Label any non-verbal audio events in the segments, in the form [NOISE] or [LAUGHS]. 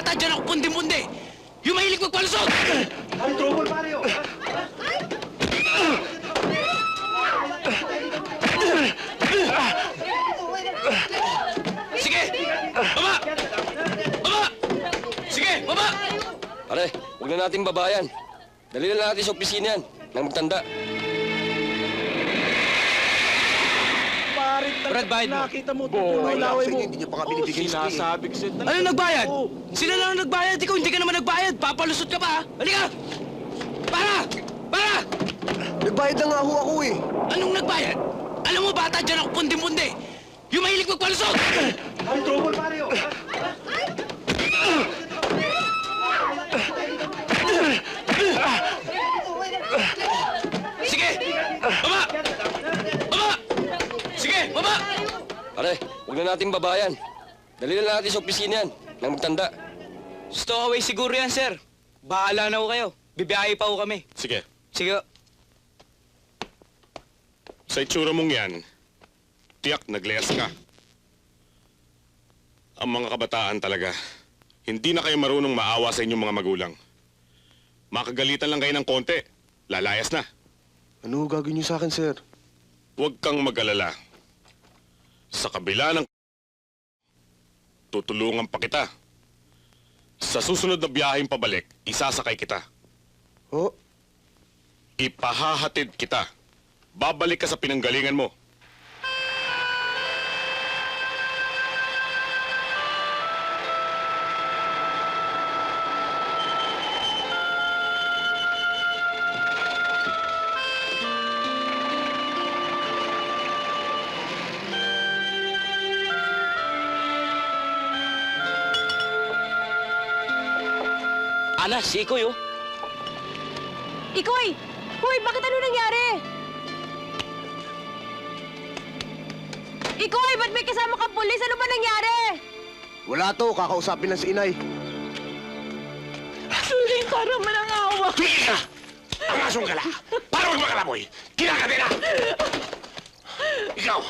bata dyan ako pundi-pundi. Yung mahilig magpalusot! Ay, trouble, pare, oh. Sige! Baba! Baba! Sige, baba! Pare, huwag na nating babayan. Dali na natin sa opisina yan, nang magtanda. Brad, bayad mo. Nakita mo, tutuloy laway mo. Hindi niyo pa nga binibigyan oh, sinasabi ko sa'yo. Ano nagbayad? Sila lang ang nagbayad. Ikaw hindi ka naman nagbayad. Papalusot ka pa, ha? Halika! Para! Para! Nagbayad na nga ho ako eh. Anong nagbayad? Alam mo, bata dyan ako pundi-pundi. Yung mahilig magpalusot! Ay, trouble, pare, oh. Sige! Baba! Baba! Sige, baba! Pare, huwag na nating babayan. Dali na natin sa opisina yan, nang magtanda. Stowaway siguro yan, sir. Bahala na ho kayo. Bibiyahe pa ho kami. Sige, Sige. sa itsura mong yan, tiyak nagleyas ka. Ang mga kabataan talaga, hindi na kayo marunong maawa sa inyong mga magulang. Makagalitan lang kayo ng konti, lalayas na. Ano gagawin niyo sa akin, sir? Huwag kang mag-alala. Sa kabila ng... Tutulungan pa kita. Sa susunod na biyaheng pabalik, isasakay kita. Oh, Ipahahatid kita. Babalik ka sa pinanggalingan mo. Ana, si Ikoy, oh. Ikoy! Hoy, bakit ano nangyari? Ikoy, ba't may kasama kang pulis? Ano ba nangyari? wala to. Kakausapin lang si inay. Suling para manangawa. Tigil ka! Ang asong gala! Para huwag makalamoy! Kinakadena! Ikaw!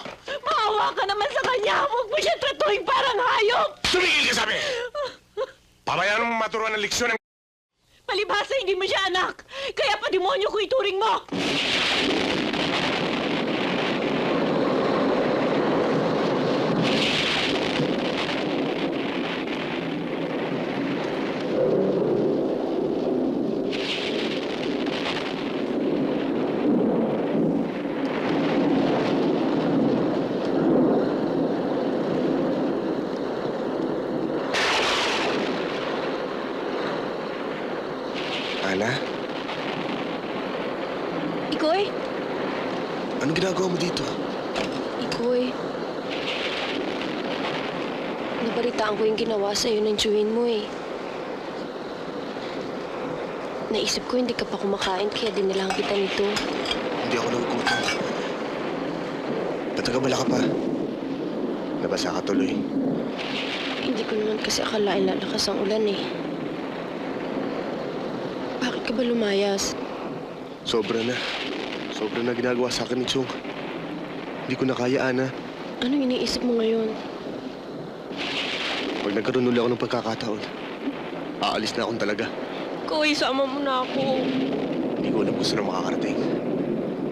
Maawa ka naman sa kanya. Huwag mo siya tratuhin parang hayop. Tumigil ka sabi! Pabayaan mo maturuan ng leksyon ng... Palibhasa, hindi mo siya anak. Kaya pa demonyo ko ituring mo. Ana, Ikoy? ano ginagawa mo dito? Ikoy. Nabalitaan ko yung ginawa sa'yo ng chewin mo eh. Naisip ko hindi ka pa kumakain kaya dinilang kita nito. Hindi ako nagugutom. Ba't nagabala ka pa? Nabasa ka tuloy. Hindi ko naman kasi akalain lalakas ang ulan eh. Ka ba lumayas? Sobra na. Sobra na ginagawa sa akin ni Chong. Hindi ko na kaya, Ana. Anong iniisip mo ngayon? Pag nagkaroon ulit ako ng pagkakataon, aalis na akong talaga. Koy, sama mo na ako. Hindi ko alam kung saan makakarating.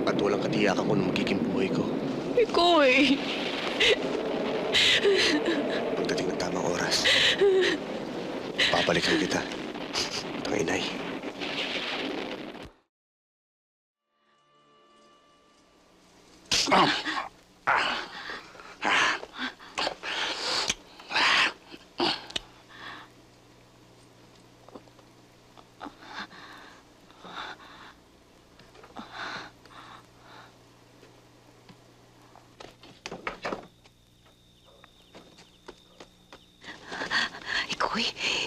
At walang katiyakan ko na magiging buhay ko. Ikoy! Pagdating ng tamang oras, papalikan kita. [LAUGHS] At ang inay. Ikoy,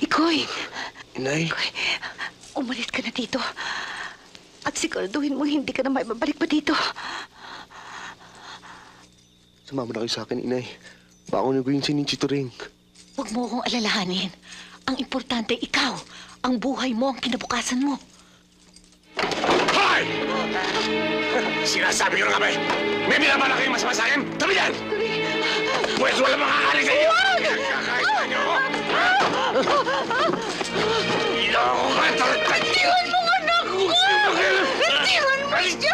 Ikoy, Inay, umalis ka na dito. At siguraduhin mo hindi ka na may babalik pa dito. Sumama na kayo sa akin, inay. Bakunin ko yung sininchito ring. Huwag mo akong alalahanin. Ang importante, ikaw. Ang buhay mo, ang kinabukasan mo. Hoy! Sinasabi ko na nga ba eh, may binabala kayong masama sa akin? Tabi yan! Pwes wala makakali sa inyo! Huwag! Kakaitan niyo ako! Ha? Iloko ka talaga! Iwan mo anak ko! Iwan mo siya! Alis dyan!